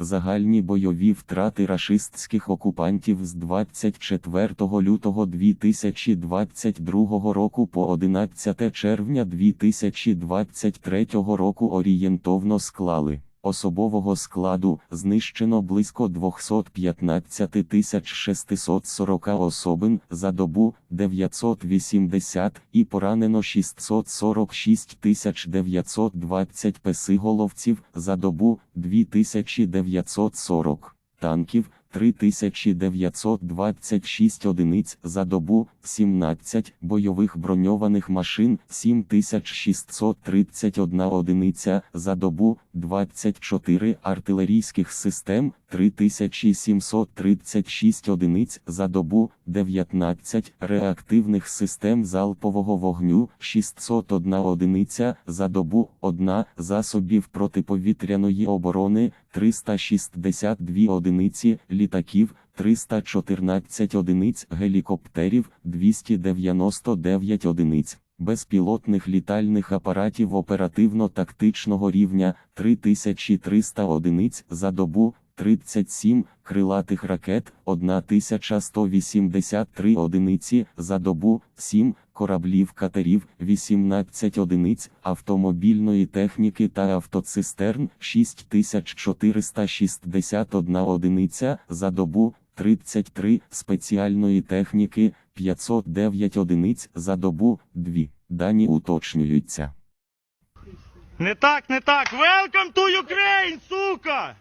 Загальні бойові втрати рашистських окупантів з 24 лютого 2022 року по 11 червня 2023 року орієнтовно склали. Особового складу знищено близько 215 640 особин за добу 980 і поранено 646 920 песиголовців за добу 2940 танків. 3926 одиниць за добу, 17 бойових броньованих машин, 7631 одиниця за добу, 24 артилерійських систем, 3736 одиниць за добу, 19 реактивних систем залпового вогню, 601 одиниця за добу, 1 засобів протиповітряної оборони, 362 одиниці літаків, 314 одиниць гелікоптерів, 299 одиниць. Безпілотних літальних апаратів оперативно-тактичного рівня 3300 одиниць за добу, 37 крилатих ракет, 1183 одиниці за добу, 7 кораблів катерів, 18 одиниць автомобільної техніки та автоцистерн, 6461 одиниця за добу, 33 спеціальної техніки, 509 одиниць за добу, 2. Дані уточнюються. Не так, не так. Welcome to Ukraine, сука!